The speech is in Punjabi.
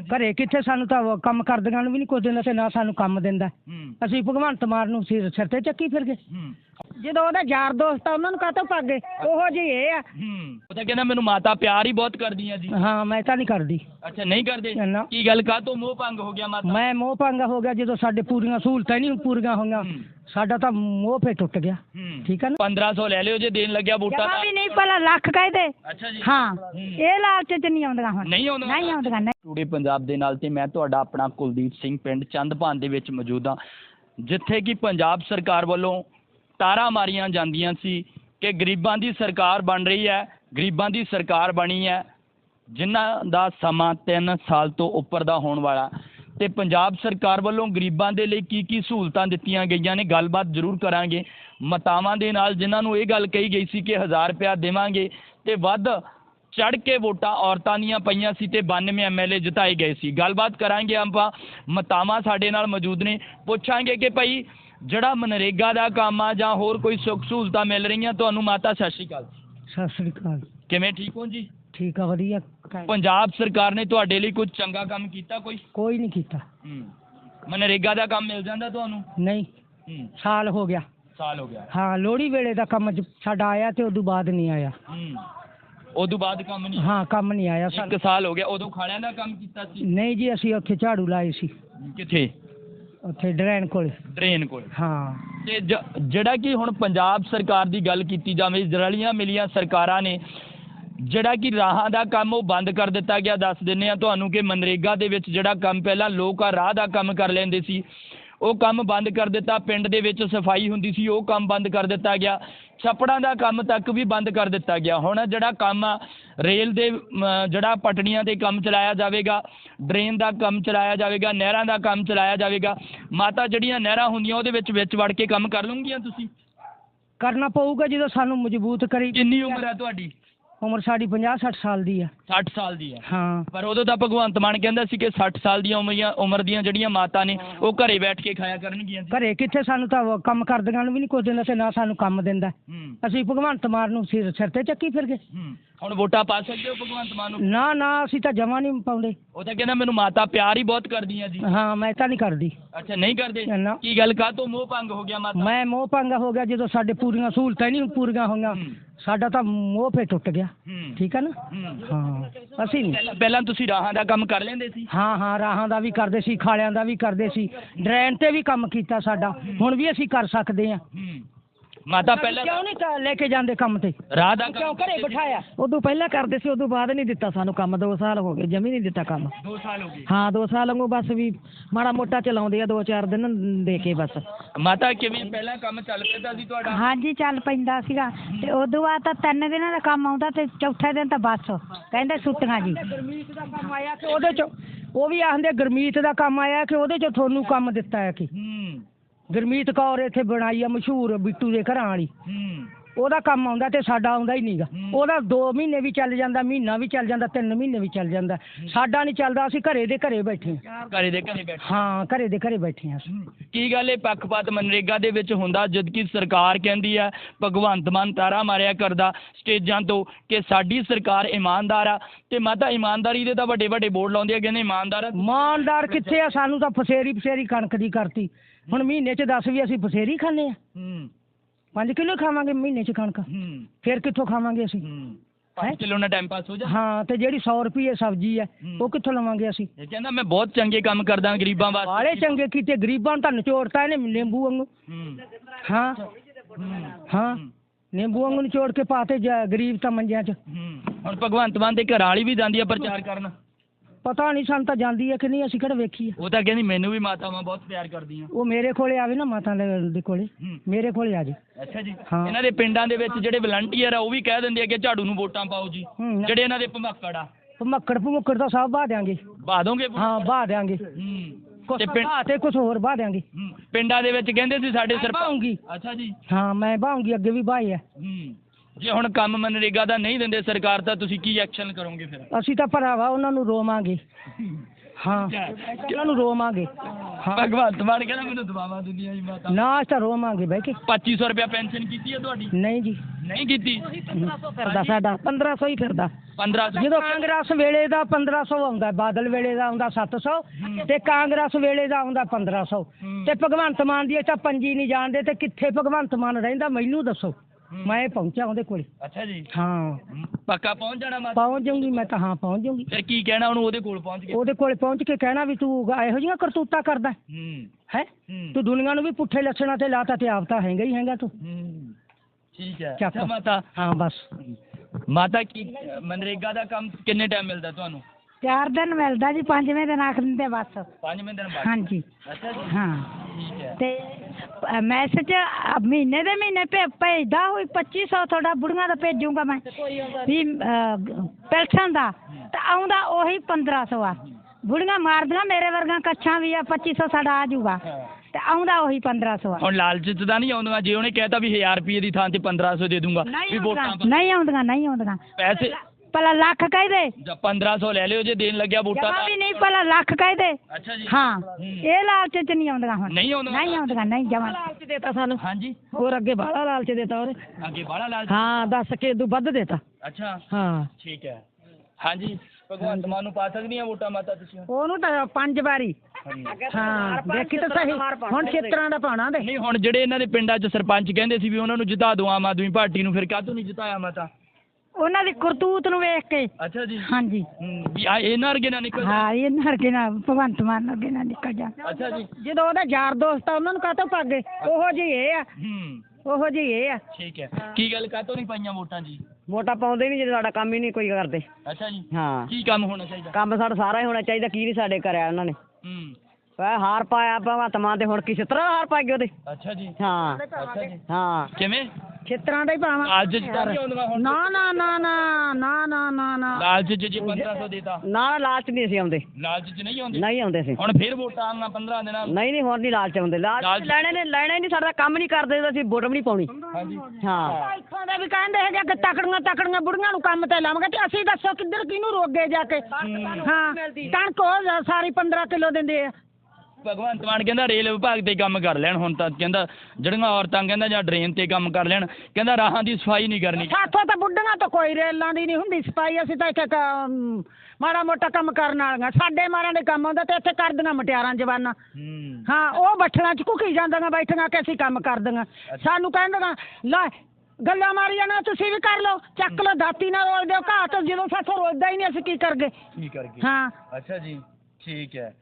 ਘਰੇ ਕਿੱਥੇ ਸਾਨੂੰ ਤਾਂ ਉਹ ਕੰਮ ਕਰਦਿਆਂ ਨੂੰ ਵੀ ਨਹੀਂ ਕੁਝ ਦਿੰਦਾ ਤੇ ਨਾ ਸਾਨੂੰ ਕੰਮ ਦਿੰਦਾ। ਹੂੰ। ਅਸੀਂ ਭਗਵੰਤ ਮਾਨ ਨੂੰ ਸਿਰ ਸਿਰ ਤੇ ਚੱਕੀ ਫਿਰ ਗਏ ਹੂੰ। ਜਦੋਂ ਉਹਦਾ ਯਾਰ ਦੋਸਤ ਆ ਉਹਨਾਂ ਨੂੰ ਕਾਹਤੋਂ ਪਾਗੇ ਉਹੋ ਜਿਹੀ ਇਹ ਆ। ਹੂੰ ਉਹ ਤਾਂ ਕਹਿੰਦਾ ਮੈਨੂੰ ਮਾਤਾ ਪਿਆਰ ਹੀ ਬਹੁਤ ਕਰਦੀਆਂ ਜੀ। ਹਾਂ ਮੈਂ ਤਾਂ ਨਹੀਂ ਕਰਦੀ। ਅੱਛਾ ਨਹੀਂ ਕਰਦੇ? ਨਾ। ਕੀ ਗੱਲ ਕਾ ਤੋਂ ਮੋਹ ਭੰਗ ਹੋ ਗਿਆ ਮਾਤਾ? ਮੈਂ ਮੋਹ ਪੰਗਾ ਹੋ ਗਿਆ ਜਦੋਂ ਸਾਡੇ ਪੂਰੀਆਂ ਸਹੂਲਤਾਂ ਨਹੀਂ ਪੂਰੀਆਂ ਹੋਈਆਂ। ਹੂੰ। ਸਾਡਾ ਤਾਂ ਮੋਹ ਫੇ ਟੁੱਟ ਗਿਆ। ਹੂੰ। ਠੀਕ ਹੈ ਨਾ? 1500 ਲੈ ਲਿਓ ਜੇ ਦੇਣ ਲੱਗਿਆ ਵੋਟਾਂ ਜਮਾ ਵੀ ਨਹੀਂ ਪਹਿਲਾਂ ਲੱਖ ਕਹਦੇ ਅੱਛਾ ਜੀ। ਹਾਂ ਹੂੰ। ਇਹ ਲਾਲਚ ਚ ਨਹੀਂ ਆਉਂਦੀਆਂ ਹੁਣ। ਨਹੀਂ ਆਉਂਦਾ ਨਹੀਂ ਆਉਂਦੀਆਂ ਨਹੀਂ। ਟੂਡੇ ਪੰਜਾਬ ਦੇ ਨਾਲ ਤੇ ਮੈਂ ਤੁਹਾਡਾ ਆਪਣਾ ਕੁਲਦੀਪ ਸਿੰਘ ਪਿੰਡ ਚੰਦਪਾਨ ਦੇ ਵਿੱਚ ਮੌਜੂਦ ਹਾਂ। ਜਿੱਥੇ ਕਿ ਪੰਜਾਬ ਸਰਕਾਰ ਵੱਲੋਂ ਤਾਰਾਂ ਮਾਰੀਆਂ ਜਾਂਦੀਆਂ ਸੀ ਕਿ ਗਰੀਬਾਂ ਦੀ ਸਰਕਾਰ ਬਣ ਰਹੀ ਹੈ, ਗਰੀਬਾਂ ਦੀ ਸਰਕਾਰ ਬਣੀ ਹੈ, ਜਿਨ੍ਹਾਂ ਦਾ ਸਮਾਂ 3 ਸਾਲ ਤੋਂ ਉੱਪਰ ਦਾ ਹੋਣ ਵਾਲਾ। ਤੇ ਪੰਜਾਬ ਸਰਕਾਰ ਵੱਲੋਂ ਗਰੀਬਾਂ ਦੇ ਲਈ ਕੀ ਕੀ ਸਹੂਲਤਾਂ ਦਿੱਤੀਆਂ ਗਈਆਂ ਨੇ, ਗੱਲਬਾਤ ਜ਼ਰੂਰ ਕਰਾਂਗੇ। ਮਤਾਵਾਂ ਦੇ ਨਾਲ ਜਿਨ੍ਹਾਂ ਨੂੰ ਇਹ ਗੱਲ ਕਹੀ ਗਈ ਸੀ ਕਿ 1000 ਰੁਪਇਆ ਦੇਵਾਂਗੇ ਤੇ ਵੱਧ ਚੜ ਕੇ ਵੋਟਾਂ ਔਰਤਾਂ ਦੀਆਂ ਪਈਆਂ ਸੀ ਤੇ 92 ਐਮਐਲਏ ਜਿਤਾਏ ਗਏ ਸੀ। ਗੱਲਬਾਤ ਕਰਾਂਗੇ ਆਪਾਂ। ਮਤਾਵਾਂ ਸਾਡੇ ਨਾਲ ਮੌਜੂਦ ਨੇ। ਪੁੱਛਾਂਗੇ ਕਿ ਭਾਈ ਜਿਹੜਾ ਮਨਰੇਗਾ ਦਾ ਕੰਮ ਆ ਜਾਂ ਹੋਰ ਕੋਈ ਸੁੱਖ ਸਹੂਲਤਾਂ ਮਿਲ ਰਹੀਆਂ ਤੁਹਾਨੂੰ ਮਾਤਾ ਸਤਿ ਸ਼੍ਰੀ ਅਕਾਲ ਸਤਿ ਸ੍ਰੀ ਅਕਾਲ। ਕਿਵੇਂ ਠੀਕ ਹੋ ਜੀ? ਠੀਕ ਆ ਵਧੀਆ। ਪੰਜਾਬ ਸਰਕਾਰ ਨੇ ਤੁਹਾਡੇ ਲਈ ਕੁਝ ਚੰਗਾ ਕੰਮ ਕੀਤਾ ਕੋਈ? ਕੋਈ ਨਹੀਂ ਕੀਤਾ। ਹੂੰ। ਮਨਰੇਗਾ ਦਾ ਕੰਮ ਮਿਲ ਜਾਂਦਾ ਤੁਹਾਨੂੰ? ਨਹੀਂ। ਹੂੰ। ਸਾਲ ਹੋ ਗਿਆ। ਸਾਲ ਹੋ ਗਿਆ। ਹਾਂ ਲੋਹੜੀ ਵੇਲੇ ਦਾ ਕੰਮ ਜ- ਸਾਡਾ ਆਇਆ ਤੇ ਉਦੋਂ ਬਾਅਦ ਨਹੀਂ ਆਇਆ। ਹੂੰ। ਉਦੋਂ ਬਾਅਦ ਕੰਮ ਨਹੀਂ ਹਾਂ ਕੰਮ ਨਹੀਂ ਆਇਆ ਸਾਨੂੰ ਇੱਕ ਸਾਲ ਹੋ ਗਿਆ ਉਦੋਂ ਖਾਲਿਆਂ ਦਾ ਕੰਮ ਕੀਤਾ ਸੀ? ਨਹੀਂ ਜੀ ਅਸੀਂ ਉੱਥੇ ਝਾੜੂ ਲਾਏ ਸੀ। ਕਿੱਥੇ? ਉੱਥੇ ਡਰੈਨ ਕੋਲ। ਟ੍ਰੇਨ ਕੋਲ। ਹਾਂ। ਤੇ ਜ- ਜਿਹੜਾ ਕਿ ਹੁਣ ਪੰਜਾਬ ਸਰਕਾਰ ਦੀ ਗੱਲ ਕੀਤੀ ਜਾਵੇ ਰਲੀਆਂ ਮਿਲੀਆਂ ਸਰਕਾਰਾਂ ਨੇ ਜਿਹੜਾ ਕਿ ਰਾਹਾਂ ਦਾ ਕੰਮ ਉਹ ਬੰਦ ਕਰ ਦਿੱਤਾ ਗਿਆ। ਦੱਸ ਦਿੰਨੇ ਆ ਤੁਹਾਨੂੰ ਕਿ ਮਨਰੇਗਾ ਦੇ ਵਿੱਚ ਜਿਹੜਾ ਕੰਮ ਪਹਿਲਾਂ ਲੋਕ ਆ ਰਾਹ ਦਾ ਕੰਮ ਕਰ ਲੈਂਦੇ ਸੀ। ਉਹ ਕੰਮ ਬੰਦ ਕਰ ਦਿੱਤਾ ਪਿੰਡ ਦੇ ਵਿੱਚ ਸਫ਼ਾਈ ਹੁੰਦੀ ਸੀ ਉਹ ਕੰਮ ਬੰਦ ਕਰ ਦਿੱਤਾ ਗਿਆ ਛੱਪੜਾਂ ਦਾ ਕੰਮ ਤੱਕ ਵੀ ਬੰਦ ਕਰ ਦਿੱਤਾ ਗਿਆ। ਹੁਣ ਜਿਹੜਾ ਕੰਮ ਆ ਰੇਲ ਦੇ ਜਿਹੜਾ ਪਟੜੀਆਂ ਤੇ ਕੰਮ ਚਲਾਇਆ ਜਾਵੇਗਾ ਡਰੇਨ ਦਾ ਕੰਮ ਚਲਾਇਆ ਜਾਵੇਗਾ ਨਹਿਰਾਂ ਦਾ ਕੰਮ ਚਲਾਇਆ ਜਾਵੇਗਾ ਮਾਤਾ ਜਿਹੜੀਆਂ ਨਹਿਰਾਂ ਹੁੰਦੀਆਂ ਉਹਦੇ ਵਿੱਚ ਵਿੱਚ ਵੜ ਕੇ ਕੰਮ ਕਰ ਲੂੰਗੀਆਂ ਤੁਸੀਂ? ਕਰਨਾ ਪਊਗਾ ਜਦੋਂ ਸਾਨੂੰ ਮਜ਼ਬੂਤ ਕਰੀ। ਕਿੰਨੀ ਉਮਰ ਹੈ ਤੁਹਾਡੀ? ਉਮਰ ਸਾਡੀ 50 60 ਸਾਲ ਦੀ ਆ। 60 ਸਾਲ ਦੀ ਹੈ ਹਾਂ। ਪਰ ਉਦੋਂ ਤਾਂ ਭਗਵੰਤ ਮਾਨ ਕਹਿੰਦਾ ਸੀ ਕਿ 60 ਸਾਲ ਦੀਆਂ ਉਮਰੀਆਂ ਉਮਰ ਦੀਆਂ ਜਿਹੜੀਆਂ ਮਾਤਾ ਨੇ ਉਹ ਘਰੇ ਬੈਠ ਕੇ ਖਾਇਆ ਕਰਨਗੀਆਂ ਜੀ ਘਰੇ ਕਿੱਥੇ ਸਾਨੂੰ ਤਾਂ ਉਹ ਕੰਮ ਕਰਦਿਆਂ ਨੂੰ ਵੀ ਨਹੀਂ ਕੁਝ ਦਿੰਦਾ ਤੇ ਨਾ ਸਾਨੂੰ ਕੰਮ ਦਿੰਦਾ। ਹੂੰ। ਅਸੀਂ ਭਗਵੰਤ ਮਾਨ ਨੂੰ ਸਿਰ ਸਿਰ ਤੇ ਚੱਕੀ ਫਿਰ ਗਏ। ਹੂੰ। ਹੁਣ ਵੋਟਾਂ ਪਾ ਸਕਦੇ ਹੋ ਭਗਵੰਤ ਮਾਨ ਨੂੰ? ਨਾ ਨਾ ਅਸੀਂ ਤਾਂ ਜਮਾ ਨਹੀਂ ਪਾਉਂਦੇ। ਉਹ ਤਾਂ ਕਹਿੰਦਾ ਮੈਨੂੰ ਮਾਤਾ ਪਿਆਰ ਹੀ ਬਹੁਤ ਕਰਦੀਆਂ ਜੀ ਹਾਂ ਮੈਂ ਤਾਂ ਨਹੀਂ ਕਰਦੀ। ਅੱਛਾ ਨਹੀਂ ਕਰਦੇ? ਨਾ। ਕੀ ਗੱਲ ਕਾ ਤੋਂ ਮੋਹ ਭੰਗ ਹੋ ਗਿਆ ਮਾਤਾ? ਮੈਂ ਮੋਹ ਪੰਗਾ ਹੋ ਗਿਆ ਜਦੋਂ ਸਾਡੇ ਪੂਰੀਆਂ ਸਹੂਲਤਾਂ ਹੀ ਨਹੀਂ ਪੂਰੀਆਂ ਹੋਈਆਂ। ਹੂੰ। ਸਾਡਾ ਤਾਂ ਮੋਹ ਫੇ ਟੁੱਟ ਗਿਆ। ਹੂੰ। ਠੀਕ ਹੈ ਨਾ? ਹੂੰ। ਹਾਂ। ਅਸੀਂ ਨਹੀਂ। ਪਹਿਲਾਂ- ਪਹਿਲਾਂ ਤੁਸੀਂ ਰਾਹਾਂ ਦਾ ਕੰਮ ਕਰ ਲੈਂਦੇ ਸੀ? ਹਾਂ ਹਾਂ ਰਾਹਾਂ ਦਾ ਵੀ ਕਰਦੇ ਸੀ ਖਾਲਿਆਂ ਦਾ ਵੀ ਕਰਦੇ ਸੀ। ਡਰੇਨ ਤੇ ਵੀ ਕੰਮ ਕੀਤਾ ਸਾਡਾ। ਹੁਣ ਵੀ ਅਸੀਂ ਕਰ ਸਕਦੇ ਹਾਂ। ਹੂੰ। ਮਾਤਾ ਪਹਿਲਾਂ ਕਿਉਂ ਨਹੀਂ ਕ- ਲੈ ਕੇ ਜਾਂਦੇ ਕੰਮ ਤੇ? ਰਾਹ ਦਾ ਕਿਉਂ ਘਰੇ ਬਿਠਾਇਆ? ਉਦੋਂ ਪਹਿਲਾਂ ਕਰਦੇ ਸੀ ਉਦੋਂ ਬਾਅਦ ਨਹੀਂ ਦਿੱਤਾ ਸਾਨੂੰ ਕੰਮ 2 ਸਾਲ ਹੋ ਗਏ ਜਮੀ ਨਹੀਂ ਦਿੱਤਾ ਕੰਮ। 2 ਸਾਲ ਹੋ ਗਏ। ਹਾਂ 2 ਸਾਲ ਵਾਂਗੂ ਬਸ ਵੀ ਮਾੜਾ ਮੋਟਾ ਚਲਾਉਂਦੇ ਆ 2-4 ਦਿਨ ਦੇ ਕੇ ਬਸ। ਮਾਤਾ ਕਿਵੇਂ ਪਹਿਲਾਂ ਕੰਮ ਚੱਲ ਪੈਂਦਾ ਸੀ ਤੁਹਾਡਾ? ਹਾਂਜੀ ਚੱਲ ਪੈਂਦਾ ਸੀਗਾ। ਤੇ ਉਦੋਂ ਬਾਅਦ ਤਾਂ ਤਿੰਨ ਦਿਨਾਂ ਦਾ ਕੰਮ ਆਉਂਦਾ ਤੇ ਚੌਥੇ ਦਿਨ ਤਾਂ ਬਸ ਕਹਿੰਦੇ ਛੁੱਟੀਆਂ ਜੀ। ਗਰਮੀਤ ਦਾ ਕੰਮ ਆਇਆ ਕਿ ਉਹਦੇ ਚ ਉਹ ਵੀ ਆਖਦੇ ਗਰਮੀਤ ਦਾ ਕੰਮ ਆਇਆ ਕਿ ਉਹਦੇ ਚ ਤੁਹਾਨੂੰ ਕੰਮ ਦਿੱਤਾ ਹੈ ਕਿ? ਹੂੰ। ਗਰਮੀਤ ਕੌਰ ਇੱਥੇ ਬਣਾਈ ਆ ਮਸ਼ਹੂਰ ਬਿੱਟੂ ਦੇ ਘਰਾਂ ਵਾਲੀ। ਹੂੰ। ਉਹਦਾ ਕੰਮ ਆਉਂਦਾ ਤੇ ਸਾਡਾ ਆਉਂਦਾ ਹੀ ਨਹੀਂਗਾ ਹੂੰ। ਉਹਦਾ 2 ਮਹੀਨੇ ਵੀ ਚੱਲ ਜਾਂਦਾ ਮਹੀਨਾ ਵੀ ਚੱਲ ਜਾਂਦਾ 3 ਮਹੀਨੇ ਵੀ ਚੱਲ ਜਾਂਦਾ। ਸਾਡਾ ਨਹੀਂ ਚੱਲਦਾ ਅਸੀਂ ਘਰੇ ਦੇ ਘਰੇ ਬੈਠੇ ਹਾਂ। ਘਰੇ ਦੇ ਘਰੇ ਬੈਠ ਹਾਂ। ਘਰੇ ਦੇ ਘਰੇ ਬੈਠੇ ਹਾਂ ਅਸੀਂ। ਕੀ ਗੱਲ ਇਹ ਪੱਖਪਾਤ ਮਨਰੇਗਾ ਦੇ ਵਿੱਚ ਹੁੰਦਾ ਜਦ ਕਿ ਸਰਕਾਰ ਕਹਿੰਦੀ ਹੈ ਭਗਵੰਤ ਮਾਨ ਤਾਰਾ ਮਾਰਿਆ ਕਰਦਾ ਸਟੇਜਾਂ ਤੋਂ ਕਿ ਸਾਡੀ ਸਰਕਾਰ ਇਮਾਨਦਾਰ ਆ ਤੇ ਮਾਤਾ ਇਮਾਨਦਾਰੀ ਦੇ ਤਾਂ ਵੱਡੇ ਵੱਡੇ ਬੋਰਡ ਲਾਉਂਦੇ ਆ ਕਹਿੰਦੇ ਇਮਾਨਦਾਰ ਆ। ਇਮਾਨਦਾਰ ਕਿੱਥੇ ਆ? ਸਾਨੂੰ ਤਾਂ ਫਸੇਰੀ ਫਸੇਰੀ ਕਣਕ ਦੀ ਕਰਤੀ। ਹੁਣ ਮਹੀਨੇ ਚ 10 ਵੀ ਅਸੀਂ ਫਸੇਰੀ ਖਾਂਦੇ ਆ। ਹੂੰ। 5 ਕਿਲੋ ਖਾਵਾਂਗੇ ਮਹੀਨੇ ਚ ਕਣਕ। ਹੂੰ। ਫਿਰ ਕਿੱਥੋਂ ਖਾਵਾਂਗੇ ਅਸੀਂ? ਹੂੰ। ਹੈਂ? 5 ਕਿਲੋ ਨਾਲ ਟਾਈਮ ਪਾਸ ਹੋ ਜਾ ਹਾਂ ਤੇ ਜਿਹੜੀ 100 ਰੁਪਏ ਸਬਜ਼ੀ ਹੈ। ਉਹ ਕਿੱਥੋਂ ਲਵਾਂਗੇ ਅਸੀਂ? ਇਹ ਕਹਿੰਦਾ ਮੈਂ ਬਹੁਤ ਚੰਗੇ ਕੰਮ ਕਰਦਾ ਗਰੀਬਾਂ ਵਾਸਤੇ। ਬਾਲੇ ਚੰਗੇ ਕੀਤੇ ਗਰੀਬਾਂ ਨੂੰ ਤਾਂ ਨਿਚੋੜਤਾ ਇਹਨੇ ਨਿੰਬੂ ਵਾਂਗੂ। ਹੂੰ। ਹਾਂ। ਹਾਂ। ਨਿੰਬੂ ਵਾਂਗੂ ਨਿਚੋੜ ਕੇ ਪਾਤੇ ਗਰੀਬ ਤਾਂ ਮੰਜਿਆਂ 'ਚ। ਹੂੰ। ਹੁਣ ਭਗਵੰਤ ਮਾਨ ਦੇ ਘਰ ਵਾਲੀ ਵੀ ਜਾਂਦੀ ਆ ਪ੍ਰਚਾਰ ਕਰਨ। ਪਤਾ ਨਹੀਂ ਸਾਨੂੰ ਤਾਂ ਜਾਂਦੀ ਹੈ ਕਿ ਨਹੀਂ ਅਸੀਂ ਕਿਹੜਾ ਵੇਖੀ ਹੈ ਉਹ ਤਾਂ ਕਹਿੰਦੀ ਮੈਨੂੰ ਵੀ ਮਾਤਾਵਾਂ ਬਹੁਤ ਪਿਆਰ ਕਰਦੀਆਂ। ਉਹ ਮੇਰੇ ਕੋਲੇ ਆਵੇ ਨਾ ਮਾਤਾ ਦੇ ਦੇ ਕੋਲੇ। ਹੂੰ। ਮੇਰੇ ਕੋਲੇ ਆ ਜੇ। ਅੱਛਾ ਜੀ। ਹਾਂ। ਇਹਨਾਂ ਦੇ ਪਿੰਡਾਂ ਦੇ ਵਿੱਚ ਜਿਹੜੇ ਵਲੰਟੀਅਰ ਆ ਉਹ ਵੀ ਕਹਿ ਦਿੰਦੇ ਆ ਕਿ ਝਾੜੂ ਨੂੰ ਵੋਟਾਂ ਪਾਓ ਜੀ। ਹੂੰ। ਜਿਹੜੇ ਇਹਨਾਂ ਦੇ ਭਮੱਕੜ ਆ। ਭਮੱਕੜ ਭਮੱਕੜ ਤਾਂ ਸਭ ਬਾਹ ਦਿਆਂਗੇ। ਬਾ ਦੋਗੇ ਹਾਂ ਬਾਹ ਦਿਆਂਗੇ। ਕੁਛ ਤੇ ਪਿੰਡ ਬਾਹ ਤੇ ਕੁਛ ਹੋਰ ਬਾਹ ਦਿਆਂਗੇ। ਪਿੰਡਾਂ ਦੇ ਵਿੱਚ ਕਹਿੰਦੇ ਸੀ ਸਾਡੇ ਸਰਪੰਚ ਬਾਹੂੰਗੀ ਅੱਛਾ ਜੀ। ਹਾਂ ਮੈਂ ਬਾਹੂੰਗੀ ਅੱਗੇ ਵੀ ਬਾਹੀ ਹੈ। ਹੂੰ। ਜੇ ਹੁਣ ਕੰਮ ਮਨਰੇਗਾ ਦਾ ਨਹੀਂ ਦਿੰਦੇ ਸਰਕਾਰ ਤਾਂ ਤੁਸੀਂ ਕੀ ਐਕਸ਼ਨ ਕਰੋਗੇ ਫਿਰ? ਅਸੀਂ ਤਾਂ ਭਰਾਵਾ ਉਹਨਾਂ ਨੂੰ ਰੋਵਾਂਗੇ। ਹਾਂ ਉਹਨਾਂ ਨੂੰ ਰੋਵਾਂਗੇ। ਹਾਂ। ਭਗਵੰਤ ਮਾਨ ਕਹਿੰਦਾ ਮੈਨੂੰ ਦਵਾਵਾਂ ਦਿੰਦੀਆਂ ਜੀ ਮਾਤਾ। ਨਾ ਅਸੀਂ ਤਾਂ ਰੋਵਾਂਗੇ ਬਹਿ ਕੇ। 2500 ਰੁਪਇਆ ਪੈਨਸ਼ਨ ਕੀਤੀ ਹੈ ਤੁਹਾਡੀ? ਨਹੀਂ ਜੀ। ਨਹੀਂ ਕੀਤੀ? ਫਿਰਦਾ ਸਾਡਾ 1500 ਹੀ ਫਿਰਦਾ। 15 ਜਦੋਂ ਕਾਂਗਰਸ ਵੇਲੇ ਦਾ 1500 ਆਉਂਦਾ ਬਾਦਲ ਵੇਲੇ ਦਾ ਆਉਂਦਾ 700 ਤੇ ਕਾਂਗਰਸ ਵੇਲੇ ਦਾ ਆਉਂਦਾ 1500 ਤੇ ਭਗਵੰਤ ਮਾਨ ਦੀ ਇਹ ਤਾਂ ਪੰਜੀ ਨਹੀਂ ਜਾਣਦੇ ਤੇ ਕਿੱਥੇ ਭਗਵੰਤ ਮਾਨ ਰਹਿੰਦਾ ਮੈਨੂੰ ਦੱਸੋ। ਮੈਂ ਪਹੁੰਚਾ ਉਹਦੇ ਕੋਲ। ਅੱਛਾ ਜੀ। ਹਾਂ। ਪੱਕਾ ਪਹੁੰਚ ਜਾਣਾ ਮਾਤਾ? ਪਹੁੰਚ ਜਾਊਂਗੀ ਮੈਂ ਤਾਂ ਹਾਂ ਪਹੁੰਚ ਜਾਊਂਗੀ। ਫਿਰ ਕੀ ਕਹਿਣਾ ਉਹਨੂੰ ਉਹਦੇ ਕੋਲ ਪਹੁੰਚ ਕੇ? ਉਹਦੇ ਕੋਲ ਪਹੁੰਚ ਕੇ ਕਹਿਣਾ ਵੀ ਤੂੰ ਇਹੋ ਜਿਹੀਆਂ ਕਰਤੂਤਾਂ ਕਰਦਾ ਹੂੰ। ਹੈ। ਹੂੰ? ਤੂੰ ਦੁਨੀਆ ਨੂੰ ਵੀ ਪੁੱਠੇ ਲੱਛਣਾਂ ਤੇ ਲਾਤਾ ਤੇ ਆਪ ਤਾਂ ਹੈਗਾ ਹੀ ਹੈਗਾ ਤੂੰ। ਹੂੰ। ਠੀਕ ਹੈ। ਅੱਛਾ ਮਾਤਾ। ਹਾਂ ਬਸ। ਮਾਤਾ ਕੀ ਮਨਰੇਗਾ ਦਾ ਕੰਮ ਕਿੰਨੇ ਟਾਈਮ ਮਿਲਦਾ ਤੁਹਾਨੂੰ? ਚਾਰ ਦਿਨ ਮਿਲਦਾ ਜੀ ਪੰਜਵੇਂ ਦਿਨ ਆਖ ਦਿੰਦੇ ਬਸ। ਪੰਜਵੇਂ ਦਿਨ ਬਾਅਦ ਹਾਂਜੀ। ਅੱਛਾ ਜੀ। ਹਾਂ। ਠੀਕ ਹੈ। ਤੇ ਮੈਸੇਜ ਮਹੀਨੇ ਦੇ ਮਹੀਨੇ ਭੇ- ਭੇਜਦਾ ਹੋਈ 2500 ਤੁਹਾਡਾ ਬੁੜੀਆਂ ਦਾ ਭੇਜੂਗਾ ਮੈਂ। ਵੀ ਪੈਨਸ਼ਨ ਦਾ। ਤੇ ਆਉਂਦਾ ਉਹੀ 1500 ਆ। ਬੁੜੀਆਂ ਮਾਰਦੀਆਂ ਮੇਰੇ ਵਰਗਾ ਕੱਛਾਂ ਵੀ ਆ 2500 ਸਾਡਾ ਆ ਜਾਊਗਾ। ਹਾਂ। ਤੇ ਆਉਂਦਾ ਉਹੀ 1500 ਆ। ਹੁਣ ਲਾਲਚ ਤਾਂ ਨਹੀਂ ਆਉਂਦਾ ਜੇ ਉਹਨੇ ਕਹਿਤਾ ਵੀ 1000 ਰੁਪਏ ਦੀ ਥਾਂ ਤੇ 1500 ਦੇ ਦੂੰਗਾ ਨਹੀਂ ਵੀ ਵੋਟਾਂ ਆਉਂਦੀਆਂ ਨਹੀਂ ਆਉਂਦੀਆਂ ਨਹੀਂ ਆਉਂਦੀਆਂ। ਪੈਸੇ ਭਲਾ ਲੱਖ ਕਹਿ ਦੇ। ਜਾਂ 1500 ਲੈ ਲਿਓ ਜੇ ਦੇਣ ਲੱਗਿਆ ਵੋਟਾਂ ਜਮਾ ਦਾ ਵੀ ਨਹੀਂ ਭਲਾ ਲੱਖ ਕਹਿ ਦੇ। ਅੱਛਾ ਜੀ। ਹਾਂ ਇਹ ਲਾਲਚ ਚ ਨਹੀਂ ਆਉਂਦੀਆਂ ਹੁਣ। ਨਹੀਂ ਆਉਂਦਾ ਨਹੀਂ ਆਉਂਦੀਆਂ ਨਹੀਂ ਜਮਾ। ਲਾਲਚ ਦੇਤਾ ਸਾਨੂੰ। ਹਾਂਜੀ। ਹੋਰ ਅੱਗੇ ਬਾਹਲਾ ਲਾਲਚ ਦੇਤਾ ਉਹਨੇ। ਅੱਗੇ ਬਾਹਲਾ ਲਾਲਚ ਹਾਂ ਦੱਸ ਕੇ ਤੂੰ ਵੱਧ ਦੇਤਾ। ਅੱਛਾ। ਹਾਂ। ਠੀਕ ਹੈ। ਹਾਂਜੀ ਭਗਵੰਤ ਮਾਨ ਨੂੰ ਪਾ ਸਕਦੀਆਂ ਵੋਟਾਂ ਮਾਤਾ ਤੁਸੀਂ ਉਹਨੂੰ ਤਾਂ ਪੰਜ ਵਾਰੀ। ਹਾਂ ਦੇਖੀ ਤਾਂ ਸਹੀ। ਹੁਣ ਛੇਤਰਾਂ ਦਾ ਪਾਉਣਾ ਦੇ। ਨਹੀਂ ਹੁਣ ਜਿਹੜੇ ਇਹਨਾਂ ਦੇ ਪਿੰਡਾਂ 'ਚ ਸਰਪੰਚ ਕਹਿੰਦੇ ਸੀ ਵੀ ਉਹਨਾਂ ਨੂੰ ਜਿਤਾ ਦਿਓ ਆਮ ਆਦਮੀ ਪਾਰਟੀ ਨੂੰ ਫਿਰ ਕਾਹਤੋਂ ਨਹੀਂ ਜਿਤਾਇਆ ਮਾਤਾ? ਉਹਨਾਂ ਦੀ ਕਰਤੂਤ ਨੂੰ ਵੇਖ ਕੇ। ਅੱਛਾ ਜੀ। ਹਾਂਜੀ। ਵੀ ਆ ਇਹਨਾਂ ਵਰਗੇ ਨਾ ਨਿਕਲ ਹਾਂ ਇਹ ਨਰਕੇ ਨਾ ਭਗਵੰਤ ਮਾਨ ਅੱਗੇ ਨਾ ਨਿਕਲ ਜਾ ਅੱਛਾ ਜੀ। ਜਦੋਂ ਉਹਦਾ ਯਾਰ ਦੋਸਤ ਆ ਉਹਨਾਂ ਨੂੰ ਕਾਹਤੋਂ ਪਾਗੇ ਉਹੋ ਜਿਹੀ ਇਹ ਆ। ਹੂੰ। ਉਹੋ ਜਿਹੀ ਇਹ ਆ। ਠੀਕ ਹੈ। ਕੀ ਗੱਲ ਕਾਹਤੋਂ ਨਹੀਂ ਪਾਈਆਂ ਵੋਟਾਂ ਜੀ? ਵੋਟਾਂ ਪਾਉਂਦੇ ਨਹੀਂ ਜੇ ਸਾਡਾ ਕੰਮ ਹੀ ਨਹੀਂ ਕੋਈ ਕਰਦੇ। ਅੱਛਾ ਜੀ। ਹਾਂ। ਕੀ ਕੰਮ ਹੋਣਾ ਚਾਹੀਦਾ? ਕੰਮ ਸਾਡਾ ਸਾਰਾ ਹੀ ਹੋਣਾ ਚਾਹੀਦਾ ਕੀ ਨਹੀਂ ਸਾਡੇ ਕਰਿਆ ਉਹਨਾਂ ਨੇ। ਹੂੰ। ਵਾ ਹਾਰ ਪਾਇਆ ਭਗਵੰਤ ਮਾਨ ਤੇ ਹੁਣ ਕੀ ਛਿੱਤਰਾਂ ਹਾਰ ਪਾ ਗਏ ਉਹਦੇ। ਅੱਛਾ ਜੀ। ਹਾਂ। ਅੱਛਾ ਜੀ। ਹਾਂ। ਕਿਵੇਂ? ਛਿੱਤਰਾਂ ਦਾ ਹੀ ਪਾਵਾਂ ਨਹੀਂ ਆਉਂਦਾ ਹੁਣ। ਨਾ ਨਾ ਨਾ ਨਾ ਨਾ ਨਾ ਨਾ ਨਾ। ਲਾਲਚ 'ਚ ਜੀ 1500 ਦੇਤਾ ਨਾ ਲਾਲਚ ਨਹੀਂ ਅਸੀਂ ਆਉਂਦੇ। ਲਾਲਚ 'ਚ ਨਹੀਂ ਆਉਂਦੇ? ਨਹੀਂ ਆਉਂਦੇ ਸੀ ਹੁਣ ਫਿਰ ਵੋਟਾਂ ਆਉਣਾ 15 ਦਿਨਾਂ ਨਹੀਂ ਨਹੀਂ ਹੁਣ ਨਹੀਂ ਲਾਲਚ ਆਉਂਦੇ। ਲਾਲਚ ਲਾਲਚ- ਲੈਣੇ ਨੇ ਲੈਣਾ ਹੀ ਨਹੀਂ ਸਾਡਾ ਕੰਮ ਨਹੀਂ ਕਰਦੇ ਤਾਂ ਅਸੀਂ ਵੋਟ ਵੀ ਨਹੀਂ ਪਾਉਣੀ। ਹਾਂਜੀ। ਹਾਂ। ਇੱਥੋਂ ਦੇ ਵੀ ਕਹਿੰਦੇ ਹੈਗੇ ਕਿ ਤਕੜੀਆਂ ਤਕੜੀਆਂ ਬੁੜੀਆਂ ਨੂੰ ਕੰਮ ਤੇ ਲਾਵਾਂਗੇ ਤੇ ਅਸੀਂ ਦੱਸੋ ਕਿੱਧਰ ਕਿਹਨੂੰ ਰੋਗੇ ਜਾ ਕੇ? ਹਾਂ। ਕਣਕ ਉਹ ਸਾਰੀ 15 ਕਿਲੋ ਦਿੰਦੇ ਆ। ਭਗਵੰਤ ਮਾਨ ਕਹਿੰਦਾ ਰੇਲ ਵਿਭਾਗ ਤੇ ਕੰਮ ਕਰ ਲੈਣ ਹੁਣ ਤਾਂ ਕਹਿੰਦਾ ਜਿਹੜੀਆਂ ਔਰਤਾਂ ਕਹਿੰਦਾ ਜਾਂ ਡਰੇਨ ਤੇ ਕੰਮ ਕਰ ਲੈਣ ਕਹਿੰਦਾ ਰਾਹਾਂ ਦੀ ਸਫ਼ਾਈ ਨਹੀਂ ਕਰਨੀ। ਸਾਥੋਂ ਤਾਂ ਬੁੱਢੀਆਂ ਤਾਂ ਕੋਈ ਰੇਲਾਂ ਦੀ ਨਹੀਂ ਹੁੰਦੀ ਸਪਾਈ ਅਸੀਂ ਤਾਂ ਇੱਥੇ ਕ- ਮਾੜਾ ਮੋਟਾ ਕੰਮ ਕਰਨ ਵਾਲੀਆਂ। ਸਾਡੇ ਮਾਰਾਂ ਦੇ ਕੰਮ ਆਉਂਦਾ ਤੇ ਇੱਥੇ ਕਰਦੀਆਂ ਮਟਿਆਰਾਂ ਜਵਾਨਾਂ। ਹੂੰ। ਹਾਂ ਉਹ ਬੱਠਲਾਂ ਚ ਘੁਕੀ ਜਾਂਦੀਆਂ ਬੈਠੀਆਂ ਕਿ ਅਸੀਂ ਕੰਮ ਕਰਦੀਆਂ ਸਾਨੂੰ ਕਹਿੰਦੀਆਂ ਲੈ ਗੱਲਾਂ ਮਾਰੀਆਂ ਨਾ ਤੁਸੀਂ ਵੀ ਕਰ ਲਓ ਚੱਕ ਲਓ ਦਾਤੀ ਨਾਲ ਰੋਲ ਦਿਓ ਘਾਹ ਤੇ ਜਦੋਂ ਸਾਥੋਂ ਰੋਲਦਾ ਹੀ ਨਹੀਂ ਅਸੀਂ ਕੀ ਕਰਗੇ ਕੀ ਕਰਕੇ ਹਾਂ। ਅੱਛਾ ਜੀ ਠੀਕ ਹੈ।